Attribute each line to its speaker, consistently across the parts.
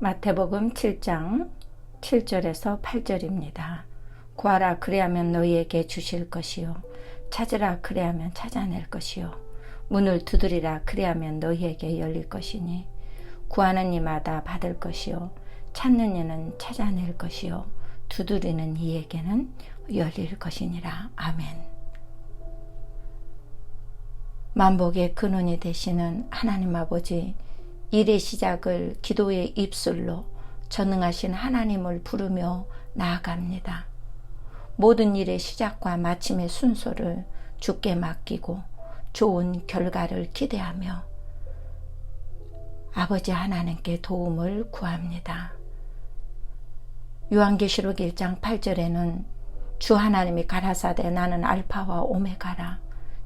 Speaker 1: 마태복음 7장 7절에서 8절입니다. 구하라 그리하면 너희에게 주실 것이요. 찾으라 그리하면 찾아낼 것이요. 문을 두드리라 그리하면 너희에게 열릴 것이니. 구하는 이마다 받을 것이요. 찾는 이는 찾아낼 것이요. 두드리는 이에게는 열릴 것이니라. 아멘. 만복의 근원이 되시는 하나님 아버지 일의 시작을 기도의 입술로 전능하신 하나님을 부르며 나아갑니다. 모든 일의 시작과 마침의 순서를 주께 맡기고 좋은 결과를 기대하며 아버지 하나님께 도움을 구합니다. 요한계시록 1장 8절에는 주 하나님이 가라사대 나는 알파와 오메가라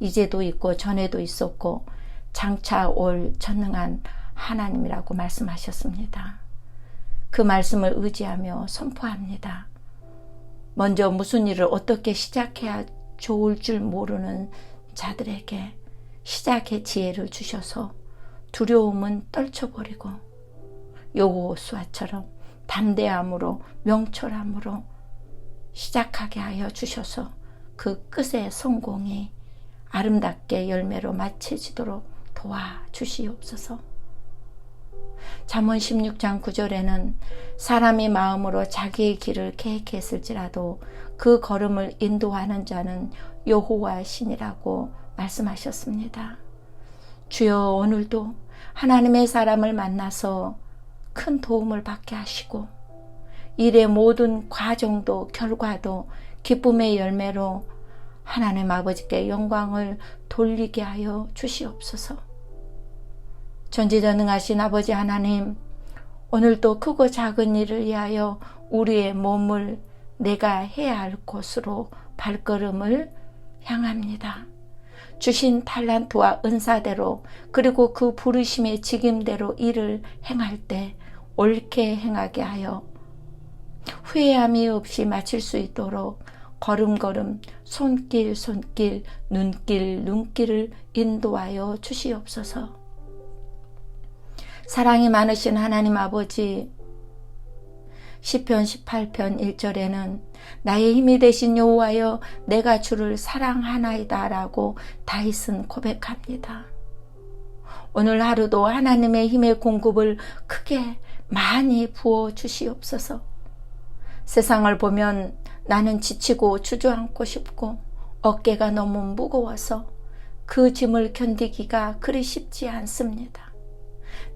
Speaker 1: 이제도 있고 전에도 있었고 장차 올 전능한 하나님이라고 말씀하셨습니다. 그 말씀을 의지하며 선포합니다. 먼저 무슨 일을 어떻게 시작해야 좋을 줄 모르는 자들에게 시작의 지혜를 주셔서 두려움은 떨쳐버리고 여호수아처럼 담대함으로 명철함으로 시작하게 하여 주셔서 그 끝의 성공이 아름답게 열매로 마쳐지도록 도와주시옵소서. 잠언 16장 9절에는 사람이 마음으로 자기의 길을 계획했을지라도 그 걸음을 인도하는 자는 여호와 신이라고 말씀하셨습니다. 주여 오늘도 하나님의 사람을 만나서 큰 도움을 받게 하시고 일의 모든 과정도 결과도 기쁨의 열매로 하나님 아버지께 영광을 돌리게 하여 주시옵소서. 전지전능하신 아버지 하나님, 오늘도 크고 작은 일을 위하여 우리의 몸을 내가 해야 할 곳으로 발걸음을 향합니다. 주신 탈란트와 은사대로 그리고 그 부르심의 직임대로 일을 행할 때 옳게 행하게 하여 후회함이 없이 마칠 수 있도록 걸음걸음 손길 손길 눈길 눈길을 인도하여 주시옵소서. 사랑이 많으신 하나님 아버지 시편 18편 1절에는 나의 힘이 되신 여호와여 내가 주를 사랑하나이다라고 다윗은 고백합니다. 오늘 하루도 하나님의 힘의 공급을 크게 많이 부어 주시옵소서. 세상을 보면 나는 지치고 주저앉고 싶고 어깨가 너무 무거워서 그 짐을 견디기가 그리 쉽지 않습니다.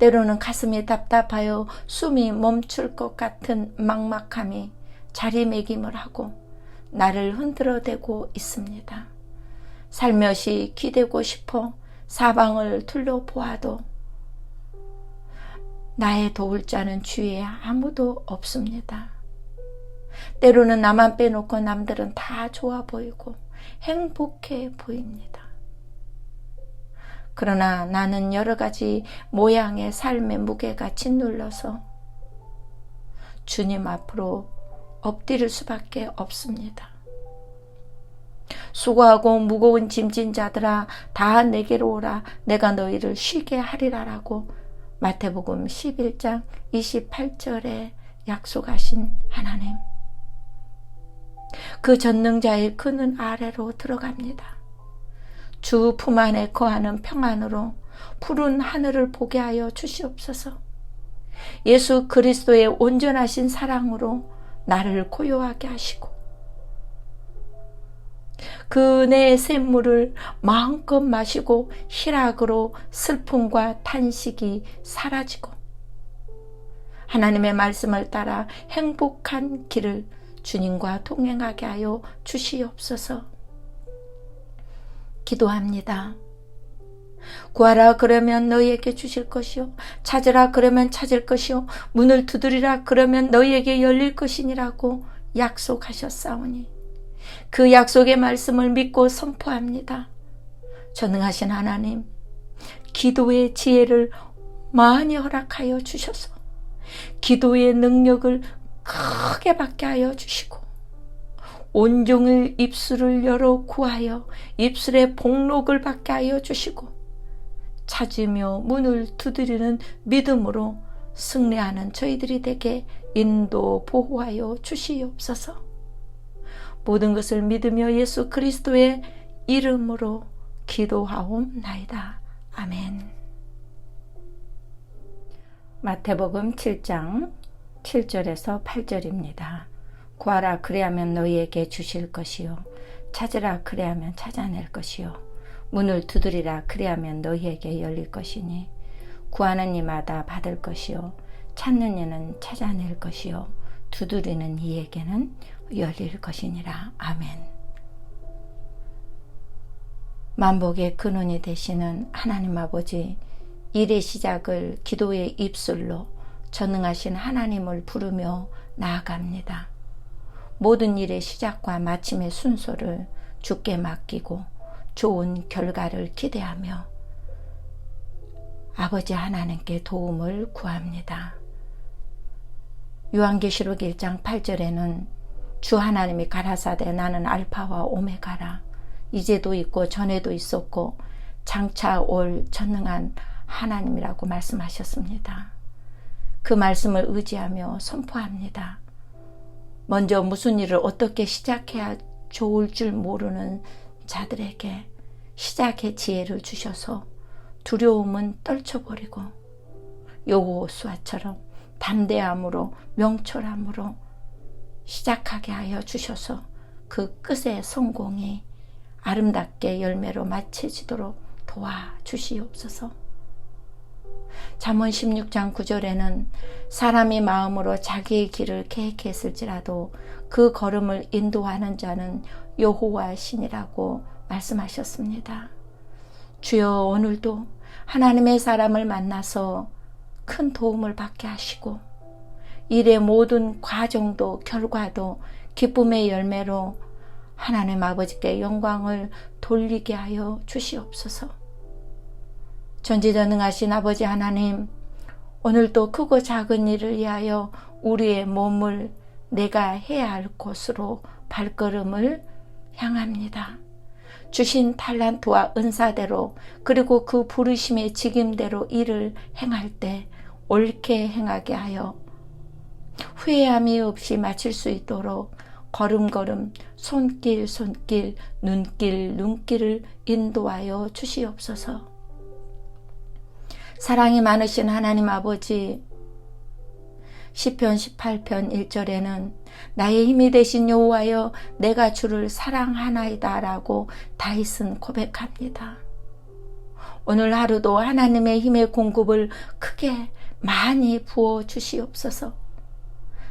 Speaker 1: 때로는 가슴이 답답하여 숨이 멈출 것 같은 막막함이 자리매김을 하고 나를 흔들어대고 있습니다. 살며시 기대고 싶어 사방을 둘러보아도 나의 도울 자는 주위에 아무도 없습니다. 때로는 나만 빼놓고 남들은 다 좋아 보이고 행복해 보입니다. 그러나 나는 여러 가지 모양의 삶의 무게가 짓눌러서 주님 앞으로 엎드릴 수밖에 없습니다. 수고하고 무거운 짐진 자들아 다 내게로 오라 내가 너희를 쉬게 하리라라고 마태복음 11장 28절에 약속하신 하나님. 그 전능자의 그는 아래로 들어갑니다. 주 품 안에 거하는 평안으로 푸른 하늘을 보게 하여 주시옵소서. 예수 그리스도의 온전하신 사랑으로 나를 고요하게 하시고 그 은혜의 샘물을 마음껏 마시고 희락으로 슬픔과 탄식이 사라지고 하나님의 말씀을 따라 행복한 길을 주님과 동행하게 하여 주시옵소서. 기도합니다. 구하라 그러면 너희에게 주실 것이요 찾으라 그러면 찾을 것이요 문을 두드리라 그러면 너희에게 열릴 것이니라고 약속하셨사오니 그 약속의 말씀을 믿고 선포합니다. 전능하신 하나님 기도의 지혜를 많이 허락하여 주셔서 기도의 능력을 크게 받게 하여 주시고 온종일 입술을 열어 구하여 입술의 복록을 받게 하여 주시고 찾으며 문을 두드리는 믿음으로 승리하는 저희들이 되게 인도 보호하여 주시옵소서. 모든 것을 믿으며 예수 그리스도의 이름으로 기도하옵나이다. 아멘. 마태복음 7장 7절에서 8절입니다. 구하라. 그리하면 너희에게 주실 것이요. 찾으라. 그리하면 찾아낼 것이요. 문을 두드리라. 그리하면 너희에게 열릴 것이니 구하는 이마다 받을 것이요. 찾는 이는 찾아낼 것이요. 두드리는 이에게는 열릴 것이니라. 아멘. 만복의 근원이 되시는 하나님 아버지 일의 시작을 기도의 입술로 전능하신 하나님을 부르며 나아갑니다. 모든 일의 시작과 마침의 순서를 주께 맡기고 좋은 결과를 기대하며 아버지 하나님께 도움을 구합니다. 요한계시록 1장 8절에는 주 하나님이 가라사대 나는 알파와 오메가라 이제도 있고 전에도 있었고 장차 올 전능한 하나님이라고 말씀하셨습니다. 그 말씀을 의지하며 선포합니다. 먼저 무슨 일을 어떻게 시작해야 좋을 줄 모르는 자들에게 시작의 지혜를 주셔서 두려움은 떨쳐버리고 여호수아처럼 담대함으로 명철함으로 시작하게 하여 주셔서 그 끝의 성공이 아름답게 열매로 마쳐지도록 도와주시옵소서. 잠언 16장 9절에는 사람이 마음으로 자기의 길을 계획했을지라도 그 걸음을 인도하는 자는 여호와 신이라고 말씀하셨습니다. 주여 오늘도 하나님의 사람을 만나서 큰 도움을 받게 하시고 일의 모든 과정도 결과도 기쁨의 열매로 하나님 아버지께 영광을 돌리게 하여 주시옵소서. 전지전능하신 아버지 하나님, 오늘도 크고 작은 일을 위하여 우리의 몸을 내가 해야 할 곳으로 발걸음을 향합니다. 주신 탈란트와 은사대로 그리고 그 부르심의 직임대로 일을 행할 때 옳게 행하게 하여 후회함이 없이 마칠 수 있도록 걸음걸음 손길 손길 눈길 눈길을 인도하여 주시옵소서. 사랑이 많으신 하나님 아버지 시편 18편 1절에는 나의 힘이 되신 여호와여 내가 주를 사랑하나이다라고 다윗은 고백합니다. 오늘 하루도 하나님의 힘의 공급을 크게 많이 부어 주시옵소서.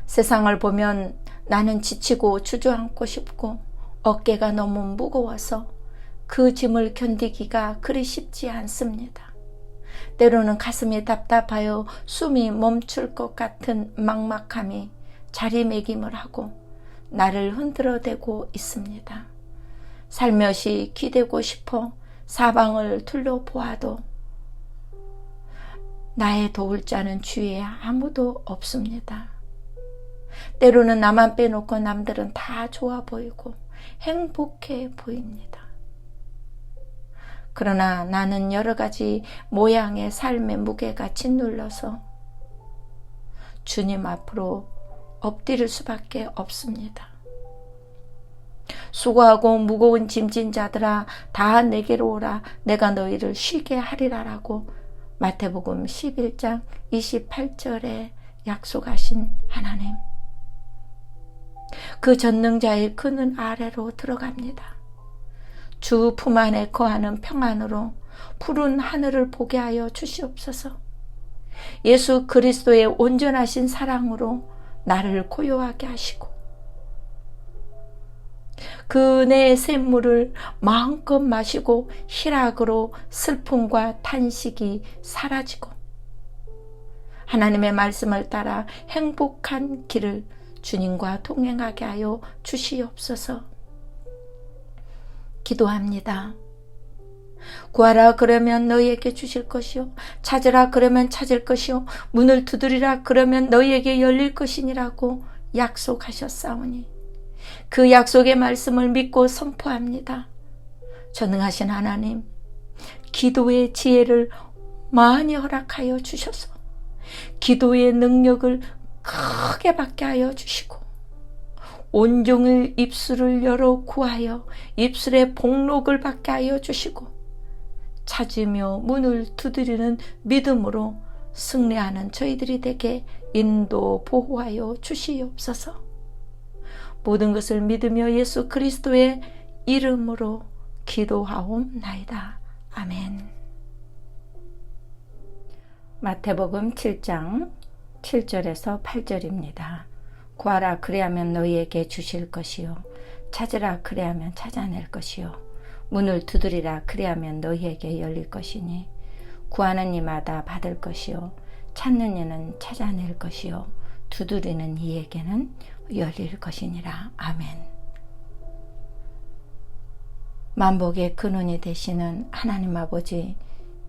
Speaker 1: 세상을 보면 나는 지치고 주저앉고 싶고 어깨가 너무 무거워서 그 짐을 견디기가 그리 쉽지 않습니다. 때로는 가슴이 답답하여 숨이 멈출 것 같은 막막함이 자리매김을 하고 나를 흔들어대고 있습니다. 살며시 기대고 싶어 사방을 둘러보아도 나의 도울 자는 주위에 아무도 없습니다. 때로는 나만 빼놓고 남들은 다 좋아 보이고 행복해 보입니다. 그러나 나는 여러 가지 모양의 삶의 무게가 짓눌러서 주님 앞으로 엎드릴 수밖에 없습니다. 수고하고 무거운 짐진 자들아 다 내게로 오라 내가 너희를 쉬게 하리라라고 마태복음 11장 28절에 약속하신 하나님. 그 전능자의 그는 아래로 들어갑니다. 주 품 안에 거하는 평안으로 푸른 하늘을 보게 하여 주시옵소서. 예수 그리스도의 온전하신 사랑으로 나를 고요하게 하시고 그 은혜의 샘물을 마음껏 마시고 희락으로 슬픔과 탄식이 사라지고 하나님의 말씀을 따라 행복한 길을 주님과 동행하게 하여 주시옵소서. 기도합니다. 구하라 그러면 너희에게 주실 것이요 찾으라 그러면 찾을 것이요 문을 두드리라 그러면 너희에게 열릴 것이니라고 약속하셨사오니 그 약속의 말씀을 믿고 선포합니다. 전능하신 하나님 기도의 지혜를 많이 허락하여 주셔서 기도의 능력을 크게 받게 하여 주시고 온종일 입술을 열어 구하여 입술의 복록을 받게 하여 주시고 찾으며 문을 두드리는 믿음으로 승리하는 저희들이 되게 인도 보호하여 주시옵소서. 모든 것을 믿으며 예수 그리스도의 이름으로 기도하옵나이다. 아멘. 마태복음 7장 7절에서 8절입니다. 구하라. 그래야면 너희에게 주실 것이요. 찾으라. 그래야면 찾아낼 것이요. 문을 두드리라. 그래야면 너희에게 열릴 것이니 구하는 이마다 받을 것이요. 찾는 이는 찾아낼 것이요. 두드리는 이에게는 열릴 것이니라. 아멘. 만복의 근원이 되시는 하나님 아버지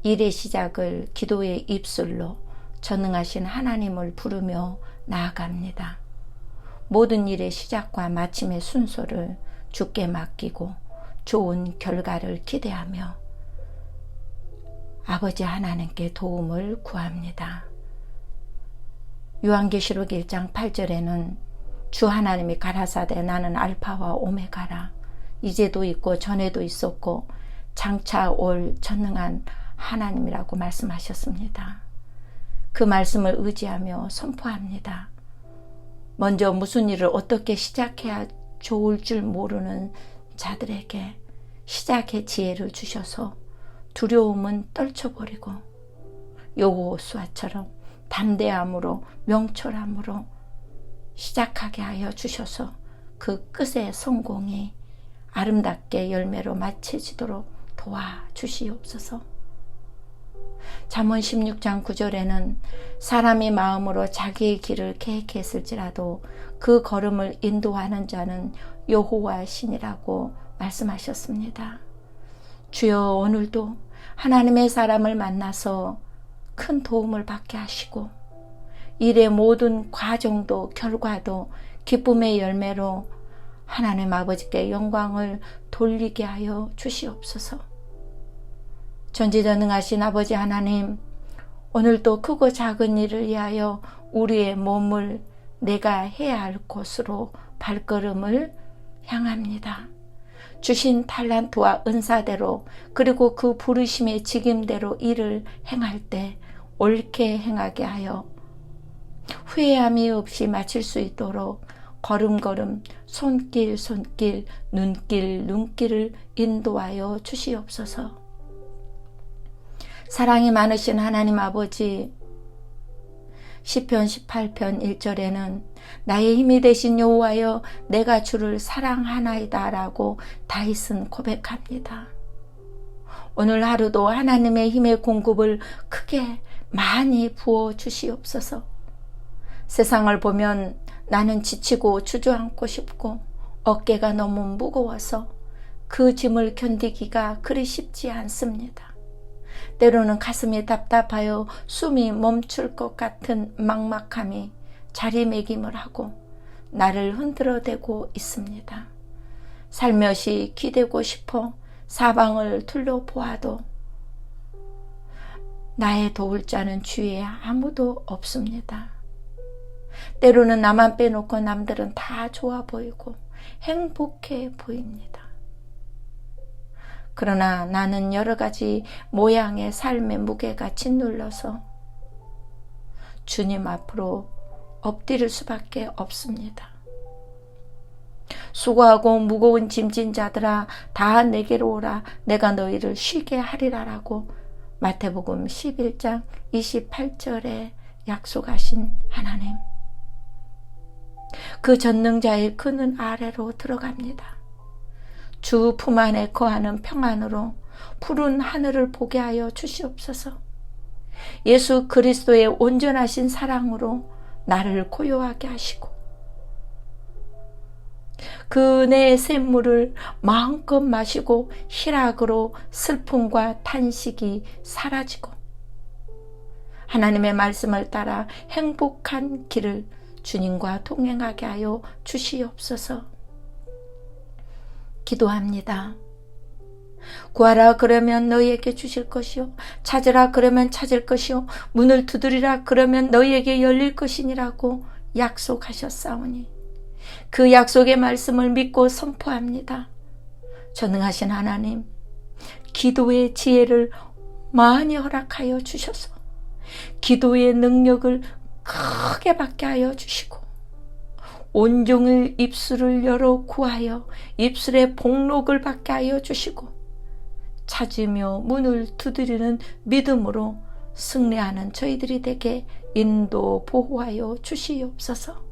Speaker 1: 일의 시작을 기도의 입술로 전능하신 하나님을 부르며 나아갑니다. 모든 일의 시작과 마침의 순서를 주께 맡기고 좋은 결과를 기대하며 아버지 하나님께 도움을 구합니다. 요한계시록 1장 8절에는 주 하나님이 가라사대 나는 알파와 오메가라 이제도 있고 전에도 있었고 장차 올 전능한 하나님이라고 말씀하셨습니다. 그 말씀을 의지하며 선포합니다. 먼저 무슨 일을 어떻게 시작해야 좋을 줄 모르는 자들에게 시작의 지혜를 주셔서 두려움은 떨쳐버리고 여호수아처럼 담대함으로 명철함으로 시작하게 하여 주셔서 그 끝의 성공이 아름답게 열매로 마쳐지도록 도와주시옵소서. 잠언 16장 9절에는 사람이 마음으로 자기의 길을 계획했을지라도 그 걸음을 인도하는 자는 여호와 신이라고 말씀하셨습니다. 주여 오늘도 하나님의 사람을 만나서 큰 도움을 받게 하시고 일의 모든 과정도 결과도 기쁨의 열매로 하나님 아버지께 영광을 돌리게 하여 주시옵소서. 전지전능하신 아버지 하나님, 오늘도 크고 작은 일을 위하여 우리의 몸을 내가 해야 할 곳으로 발걸음을 향합니다. 주신 탈란트와 은사대로 그리고 그 부르심의 직임대로 일을 행할 때 옳게 행하게 하여 후회함이 없이 마칠 수 있도록 걸음걸음 손길 손길 눈길 눈길을 인도하여 주시옵소서. 사랑이 많으신 하나님 아버지 시편 18편 1절에는 나의 힘이 되신 여호와여 내가 주를 사랑하나이다라고 다윗은 고백합니다. 오늘 하루도 하나님의 힘의 공급을 크게 많이 부어 주시옵소서. 세상을 보면 나는 지치고 주저앉고 싶고 어깨가 너무 무거워서 그 짐을 견디기가 그리 쉽지 않습니다. 때로는 가슴이 답답하여 숨이 멈출 것 같은 막막함이 자리매김을 하고 나를 흔들어대고 있습니다. 살며시 기대고 싶어 사방을 둘러보아도 나의 도울 자는 주위에 아무도 없습니다. 때로는 나만 빼놓고 남들은 다 좋아 보이고 행복해 보입니다. 그러나 나는 여러 가지 모양의 삶의 무게가 짓눌러서 주님 앞으로 엎드릴 수밖에 없습니다. 수고하고 무거운 짐진 자들아 다 내게로 오라 내가 너희를 쉬게 하리라라고 마태복음 11장 28절에 약속하신 하나님. 그 전능자의 그는 아래로 들어갑니다. 주 품 안에 거하는 평안으로 푸른 하늘을 보게 하여 주시옵소서. 예수 그리스도의 온전하신 사랑으로 나를 고요하게 하시고 그 은혜의 샘물을 마음껏 마시고 희락으로 슬픔과 탄식이 사라지고 하나님의 말씀을 따라 행복한 길을 주님과 동행하게 하여 주시옵소서. 기도합니다. 구하라 그러면 너희에게 주실 것이요 찾으라 그러면 찾을 것이요 문을 두드리라 그러면 너희에게 열릴 것이니라고 약속하셨사오니 그 약속의 말씀을 믿고 선포합니다. 전능하신 하나님 기도의 지혜를 많이 허락하여 주셔서 기도의 능력을 크게 받게 하여 주시고 온종일 입술을 열어 구하여 입술의 복록을 받게 하여 주시고 찾으며 문을 두드리는 믿음으로 승리하는 저희들이 되게 인도 보호하여 주시옵소서.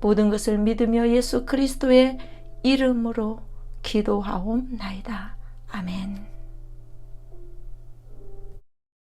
Speaker 1: 모든 것을 믿으며 예수 그리스도의 이름으로 기도하옵나이다. 아멘.